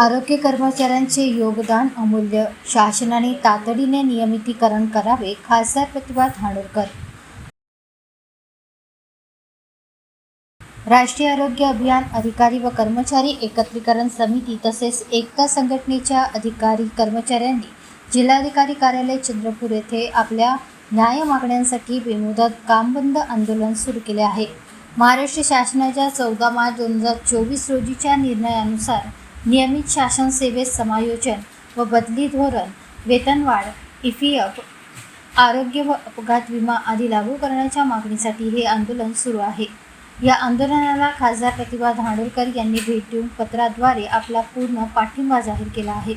आरोग्य कर्मचाऱ्यांचे योगदान अमूल्य. शासनाने तातडीने नियमितीकरण करावे खासदार प्रतिभा धानोरकर. राष्ट्रीय आरोग्य अभियान अधिकारी व कर्मचारी एकत्रीकरण समिती तसेच एकता संघटनेच्या अधिकारी कर्मचाऱ्यांनी जिल्हाधिकारी कार्यालय चंद्रपूर येथे आपल्या न्याय मागण्यांसाठी बेमुदत कामबंद आंदोलन सुरू केले आहे. महाराष्ट्र शासनाच्या चौदा मार्च दोन हजार चोवीस रोजीच्या निर्णयानुसार नियमित शासन सेवेत समायोजन व बदली धोरण वेतनवाढ इफियप आरोग्य व अपघात विमा आदी लागू करण्याच्या मागणीसाठी हे आंदोलन सुरू आहे. या आंदोलनाला खासदार प्रतिभा धानोरकर यांनी भेट देऊन पत्राद्वारे आपला पूर्ण पाठिंबा जाहीर केला आहे.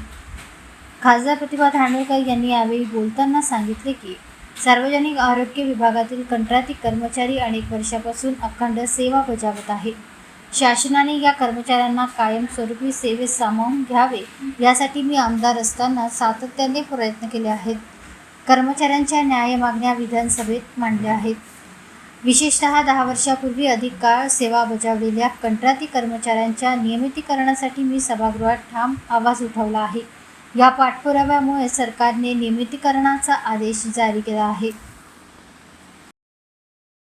खासदार प्रतिभा धानोरकर यांनी यावेळी बोलताना सांगितले की सार्वजनिक आरोग्य विभागातील कंत्राटी कर्मचारी अनेक वर्षापासून अखंड सेवा बजावत आहेत शासनाने या कर्मचाऱ्यांना कायमस्वरूपी सेवेत सामावून घ्यावे यासाठी मी आमदार असताना सातत्याने प्रयत्न केले आहेत. कर्मचाऱ्यांच्या न्याय मागण्या विधानसभेत मांडल्या आहेत. विशेषतः दहा वर्षापूर्वी अधिक काळ सेवा बजावलेल्या कंत्राटी कर्मचाऱ्यांच्या नियमितीकरणासाठी मी सभागृहात ठाम आवाज उठवला आहे. या पाठपुराव्यामुळे सरकारने नियमितीकरणाचा आदेश जारी केला आहे.